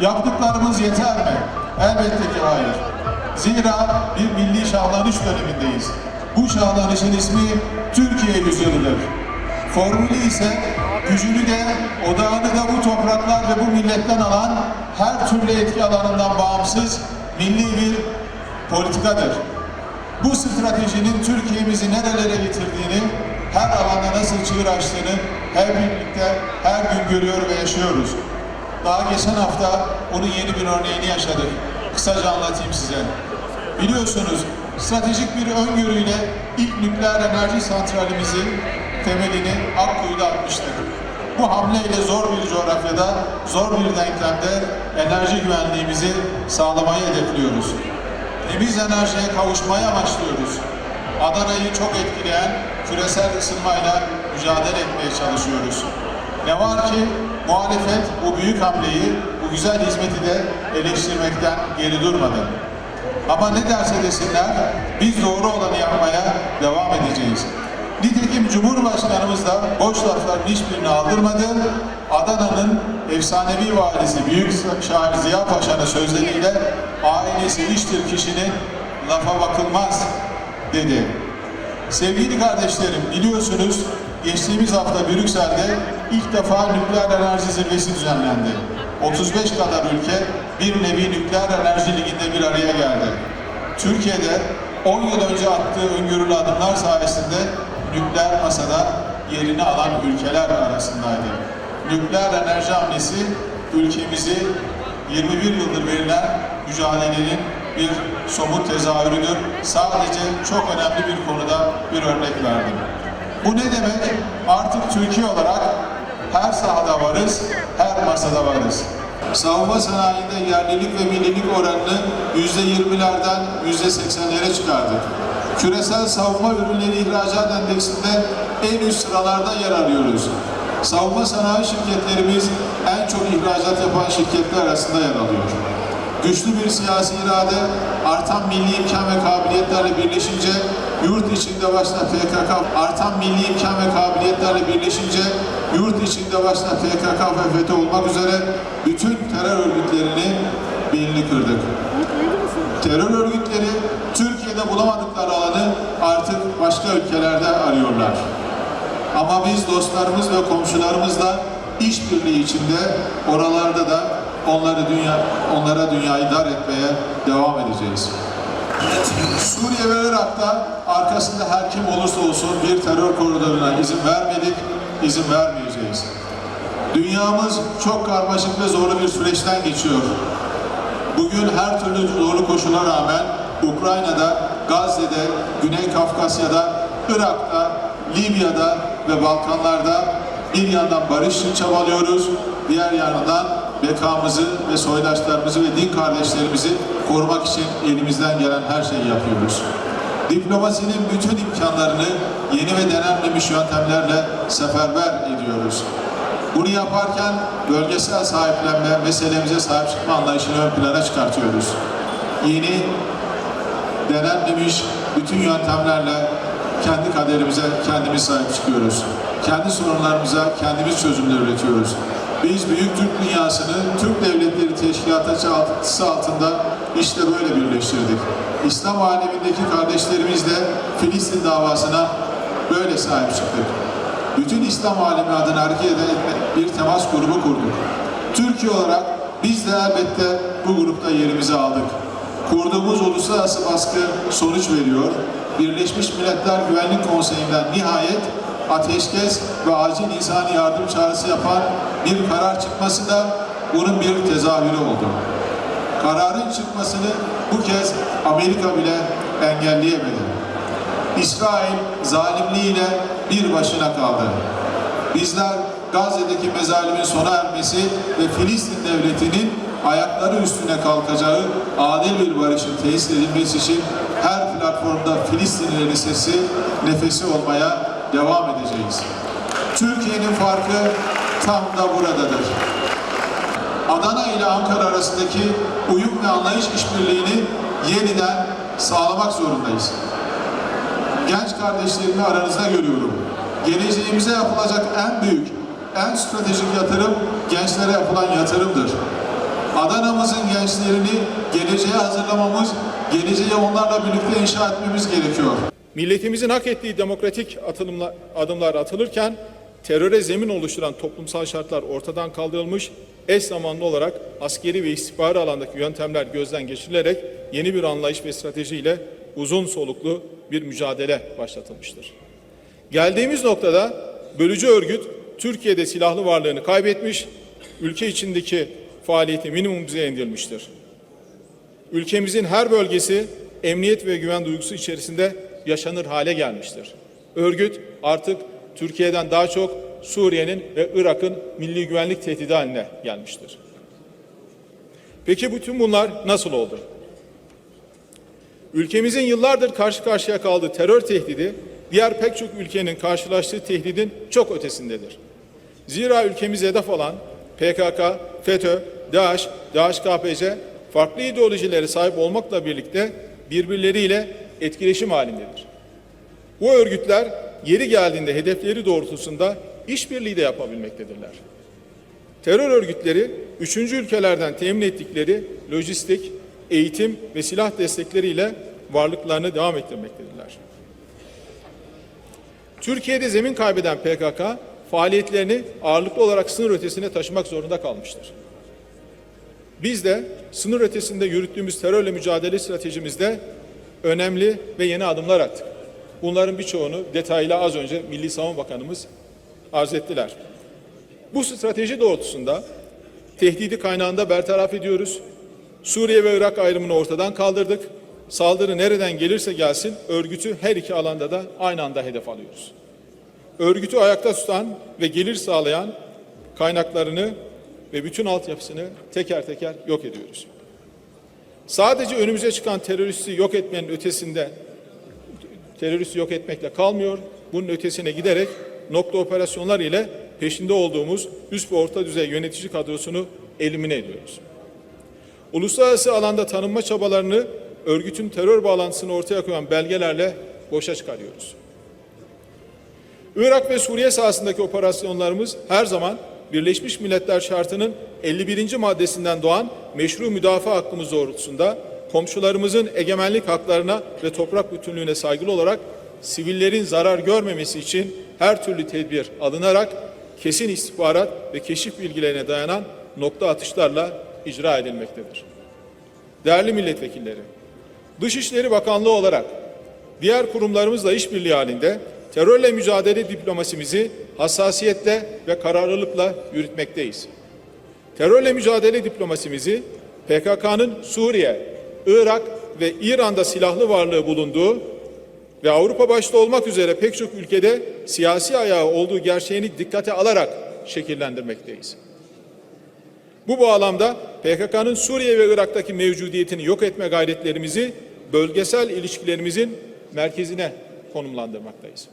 Yaptıklarımız yeter mi? Elbette ki hayır. Zira bir milli şahlanış dönemindeyiz. Bu şahlanışın ismi Türkiye yüzyılıdır. Formülü ise gücünü de odağını da bu topraklar ve bu milletten alan her türlü etki alanından bağımsız milli bir politikadır. Bu stratejinin Türkiye'mizi nerelere getirdiğini, her alanda nasıl çığır açtığını her birlikte her gün görüyor ve yaşıyoruz. Daha geçen hafta bunun yeni bir örneğini yaşadık. Kısaca anlatayım size. Biliyorsunuz stratejik bir öngörüyle ilk nükleer enerji santralimizin temelini Akkuyu'da atmıştık. Bu hamleyle zor bir coğrafyada, zor bir denklemde enerji güvenliğimizi sağlamayı hedefliyoruz. Temiz enerjiye kavuşmayı amaçlıyoruz. Adana'yı çok etkileyen küresel ısınmayla mücadele etmeye çalışıyoruz. Ne var ki muhalefet bu büyük hamleyi, bu güzel hizmeti de eleştirmekten geri durmadı. Ama ne derse desinler, biz doğru olanı yapmaya devam edeceğiz. Nitekim Cumhurbaşkanımız da boş lafların hiçbirini aldırmadı. Adana'nın efsanevi valisi Büyük Şair Ziya Paşa'nın sözleriyle ailesi iştir kişinin lafa bakılmaz dedi. Sevgili kardeşlerim biliyorsunuz geçtiğimiz hafta Brüksel'de ilk defa nükleer enerji zirvesi düzenlendi. 35 kadar ülke bir nevi nükleer enerji liginde bir araya geldi. Türkiye'de 10 yıl önce attığı öngörülü adımlar sayesinde nükleer masada yerini alan ülkeler arasındaydı. Nükleer enerji hamlesi ülkemizi 21 yıldır verilen mücadelenin bir somut tezahürüdür. Sadece çok önemli bir konuda bir örnek verdim. Bu ne demek? Artık Türkiye olarak her sahada varız, her masada varız. Savunma sanayinde yerlilik ve millilik oranını %20'lerden %80'lere çıkardık. Küresel savunma ürünleri ihracat endeksinde en üst sıralarda yer alıyoruz. Savunma sanayi şirketlerimiz en çok ihracat yapan şirketler arasında yer alıyor. Güçlü bir siyasi irade, artan milli imkan ve kabiliyetlerle birleşince yurt içinde başta PKK, artan milli imkan ve kabiliyetlerle birleşince yurt içinde başta PKK ve FETÖ olmak üzere bütün terör örgütlerini belini kırdık. Terör örgütleri Türkiye'de bulamadıkları alanı artık başka ülkelerde arıyorlar. Ama biz dostlarımız ve komşularımızla işbirliği içinde oralarda da onları dünya onlara dünyayı dar etmeye devam edeceğiz. Suriye ve Irak'ta arkasında her kim olursa olsun bir terör koridoruna izin vermedik, izin vermeyeceğiz. Dünyamız çok karmaşık ve zorlu bir süreçten geçiyor. Bugün her türlü zorlu koşula rağmen Ukrayna'da, Gazze'de, Güney Kafkasya'da, Irak'ta, Libya'da ve Balkanlar'da bir yandan barış için çabalıyoruz, diğer yandan bekamızı ve soydaşlarımızı ve din kardeşlerimizi korumak için elimizden gelen her şeyi yapıyoruz. Diplomasinin bütün imkanlarını yeni ve denenmemiş yöntemlerle seferber ediyoruz. Bunu yaparken bölgesel sahiplenme, meselemize sahip çıkma anlayışını ön plana çıkartıyoruz. Yeni, denenmemiş bütün yöntemlerle kendi kaderimize kendimiz sahip çıkıyoruz. Kendi sorunlarımıza kendimiz çözümler üretiyoruz. Biz Büyük Türk dünyasını Türk Devletleri Teşkilatı çatısı altında işte böyle birleştirdik. İslam alemindeki kardeşlerimizle Filistin davasına böyle sahip çıktık. Bütün İslam alemi adına hareket eden bir temas grubu kurduk. Türkiye olarak biz de elbette bu grupta yerimizi aldık. Kurduğumuz uluslararası baskı sonuç veriyor. Birleşmiş Milletler Güvenlik Konseyi'nden nihayet ateşkes ve acil insani yardım çağrısı yapan bir karar çıkması da bunun bir tezahürü oldu. Kararın çıkmasını bu kez Amerika bile engelleyemedi. İsrail zalimliğiyle bir başına kaldı. Bizler Gazze'deki mezalimin sona ermesi ve Filistin devletinin ayakları üstüne kalkacağı adil bir barışın tesis edilmesi için her platformda Filistinlilerin sesi, nefesi olmaya devam edeceğiz. Türkiye'nin farkı tam da buradadır. Adana ile Ankara arasındaki uyum ve anlayış işbirliğini yeniden sağlamak zorundayız. Genç kardeşlerimi aranızda görüyorum. Geleceğimize yapılacak en büyük, en stratejik yatırım gençlere yapılan yatırımdır. Adana Buranımızın gençlerini geleceğe hazırlamamız, geleceği onlarla birlikte inşa etmemiz gerekiyor. Milletimizin hak ettiği demokratik atılımla, adımlar atılırken teröre zemin oluşturan toplumsal şartlar ortadan kaldırılmış, eş zamanlı olarak askeri ve istihbari alandaki yöntemler gözden geçirilerek yeni bir anlayış ve stratejiyle uzun soluklu bir mücadele başlatılmıştır. Geldiğimiz noktada bölücü örgüt Türkiye'de silahlı varlığını kaybetmiş, ülke içindeki faaliyeti minimum düzeye indirilmiştir. Ülkemizin her bölgesi emniyet ve güven duygusu içerisinde yaşanır hale gelmiştir. Örgüt artık Türkiye'den daha çok Suriye'nin ve Irak'ın milli güvenlik tehdidi haline gelmiştir. Peki bütün bunlar nasıl oldu? Ülkemizin yıllardır karşı karşıya kaldığı terör tehdidi diğer pek çok ülkenin karşılaştığı tehdidin çok ötesindedir. Zira ülkemize hedef alan PKK, FETÖ, DAEŞ, DAEŞ-KPC farklı ideolojilere sahip olmakla birlikte birbirleriyle etkileşim halindedir. Bu örgütler yeri geldiğinde hedefleri doğrultusunda işbirliği de yapabilmektedirler. Terör örgütleri üçüncü ülkelerden temin ettikleri lojistik, eğitim ve silah destekleriyle varlıklarını devam ettirmektedirler. Türkiye'de zemin kaybeden PKK faaliyetlerini ağırlıklı olarak sınır ötesine taşımak zorunda kalmıştır. Biz de sınır ötesinde yürüttüğümüz terörle mücadele stratejimizde önemli ve yeni adımlar attık. Bunların birçoğunu detaylı az önce Milli Savunma Bakanımız arz ettiler. Bu strateji doğrultusunda tehdidi kaynağında bertaraf ediyoruz. Suriye ve Irak ayrımını ortadan kaldırdık. Saldırı nereden gelirse gelsin örgütü her iki alanda da aynı anda hedef alıyoruz. Örgütü ayakta tutan ve gelir sağlayan kaynaklarını ve bütün altyapısını teker teker yok ediyoruz. Sadece önümüze çıkan teröristi yok etmenin ötesinde teröristi yok etmekle kalmıyor. Bunun ötesine giderek nokta operasyonlar ile peşinde olduğumuz üst ve orta düzey yönetici kadrosunu elimine ediyoruz. Uluslararası alanda tanınma çabalarını örgütün terör bağlantısını ortaya koyan belgelerle boşa çıkarıyoruz. Irak ve Suriye sahasındaki operasyonlarımız her zaman Birleşmiş Milletler Şartı'nın 51. maddesinden doğan meşru müdafaa hakkımız doğrultusunda komşularımızın egemenlik haklarına ve toprak bütünlüğüne saygılı olarak sivillerin zarar görmemesi için her türlü tedbir alınarak kesin istihbarat ve keşif bilgilerine dayanan nokta atışlarla icra edilmektedir. Değerli milletvekilleri, Dışişleri Bakanlığı olarak diğer kurumlarımızla işbirliği halinde terörle mücadele diplomasimizi hassasiyetle ve kararlılıkla yürütmekteyiz. Terörle mücadele diplomasimizi PKK'nın Suriye, Irak ve İran'da silahlı varlığı bulunduğu ve Avrupa başta olmak üzere pek çok ülkede siyasi ayağı olduğu gerçeğini dikkate alarak şekillendirmekteyiz. Bu bağlamda PKK'nın Suriye ve Irak'taki mevcudiyetini yok etme gayretlerimizi bölgesel ilişkilerimizin merkezine konumlandırmaktayız.